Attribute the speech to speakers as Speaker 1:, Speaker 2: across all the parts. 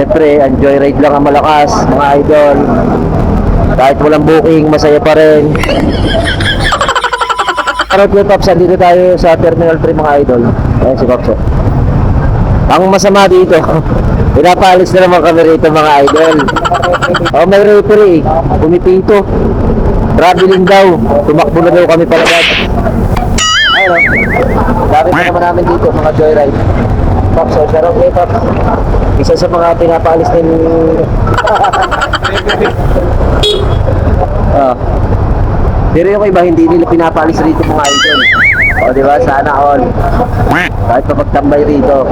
Speaker 1: Siyempre, ang joyride lang ang malakas, mga idol. Kahit walang booking, masaya pa rin. Pero Kuya Pops, andito tayo sa Terminal 3 mga idol. Ayan si Pops. oh. Ang masama dito, pinapaalis na naman kami rito mga idol. Oh, may referee, pumipito. Traveling daw, tumakbo na daw kami palabas. Ayun, oh. dami na naman namin dito mga joyride. Pops, oh, out kay Pops. Isa sa mga pinapaalis din Ah. Pero yung iba hindi nila pinapaalis rito mga idol. O di ba? Sana all. Kahit mapagtambay rito.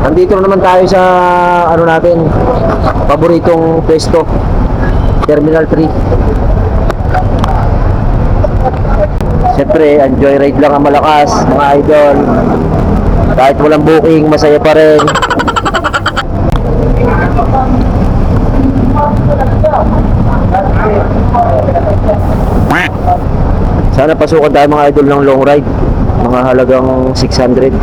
Speaker 1: Nandito na naman tayo sa ano natin, paboritong pwesto. Terminal 3. Siyempre, ang joyride lang ang malakas, mga idol. Kahit walang booking, masaya pa rin. Sana pasukan tayo mga idol ng long ride. Mga halagang 600.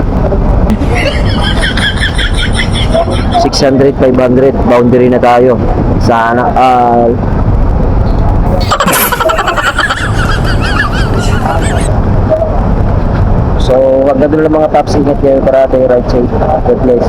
Speaker 1: 600, 500. Boundary na tayo. Sana. ah so, lang mga paps. Ingat kayo para tayo right side. God bless.